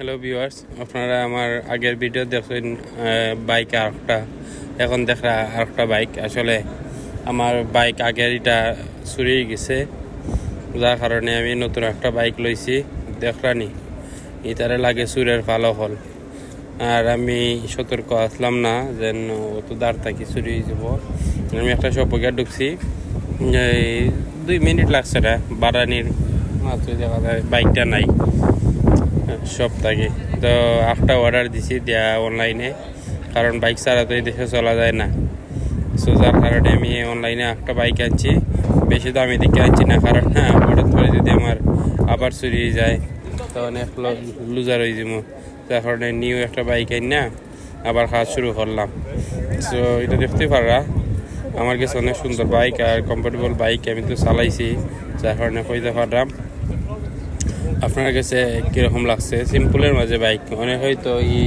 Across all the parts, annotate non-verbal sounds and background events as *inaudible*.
Hello viewers আপনারা আমার আগের ভিডিও দেখছেন বাইক আর একটা। এখন দেখা আর একটা বাইক আসলে আমার বাইক আগের এটা চুরি গেছে। যার কারণে আমি নতুন একটা বাইক লইছি। দেখরানি ইতারে লাগে চুরের ভালো হল আর আমি সতর্ক আসলাম না, যেন অত দাঁড় থাকি চুরি যাব। আমি একটা শপকে ঢুকছি। দুই মিনিট লাগছে রে, বাড়ানির মাত্র দেখা যায় বাইকটা নাই। সব থাকে তো একটা অর্ডার দিছি দেয়া অনলাইনে কারণ বাইক ছাড়া তো এই দেশে চলা যায় না। সো যার কারণে আমি অনলাইনে একটা বাইক আনছি। বেশি দামি দিকে আনছি না। কারণ হ্যাঁ হঠাৎ করে যদি আমার আবার চুরি যায় তো অনেক লুজার হয়ে যাব। যার কারণে নিউ একটা বাইক আন না আবার কাজ শুরু করলাম। সো এটা দেখতে পাররা। আমার কাছে অনেক সুন্দর বাইক আর কমফোর্টেবল বাইক আমি তো চালাইছি। যার কারণে কইতে পারলাম। আপনার কাছে কীরকম লাগছে? সিম্পলের মাঝে বাইক অনেক হয়তো ই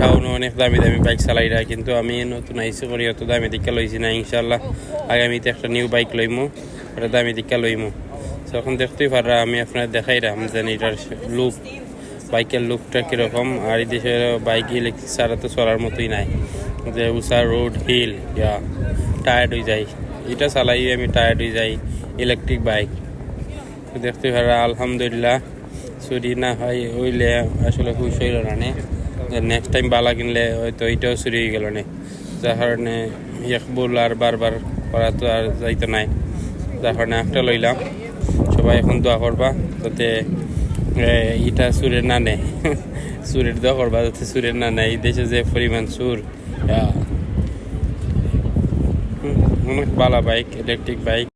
টাউনে অনেক দামি দামি বাইক চালাই না কিন্তু আমি নতুন আইসি করি, অত দামি দিকা লইছি না ইনশাল্লাহ আগামীতে একটা নিউ বাইক লইমু, ওটা দামি দিকা লইমু। তখন দেখতেই পারা আমি আপনার দেখাইলাম যে এটার লুক বাইকের লুকটা কীরকম। আর এই দেশের বাইক ইলেকট্রিক ছাড়া তো চলার মতোই নাই। যে উষা রোড হিল টায়ার্ড হয়ে যাই এটা চালাই, আমি টায়ার্ড হয়ে যাই। ইলেকট্রিক বাইক দেখতে পারা, আলহামদুলিল্লাহ। চুরি না হয়, হইলে আসলে খুশ হইল না নেক্সট টাইম বালা কিনলে হয়তো এইটাও চুরি হয়ে গেল নে। যার কারণে একবুল আর বারবার করা তো আর যাইতো নাই। যার কারণে একটা লইলাম। সবাই এখন দোয়া করবা যাতে ইটা সুরের না নেয় সুরের *laughs* দোয়া করবা যাতে সুরের না নেয় দেশে যে পরিমাণ সুর অনেক বালা বাইক ইলেকট্রিক বাইক।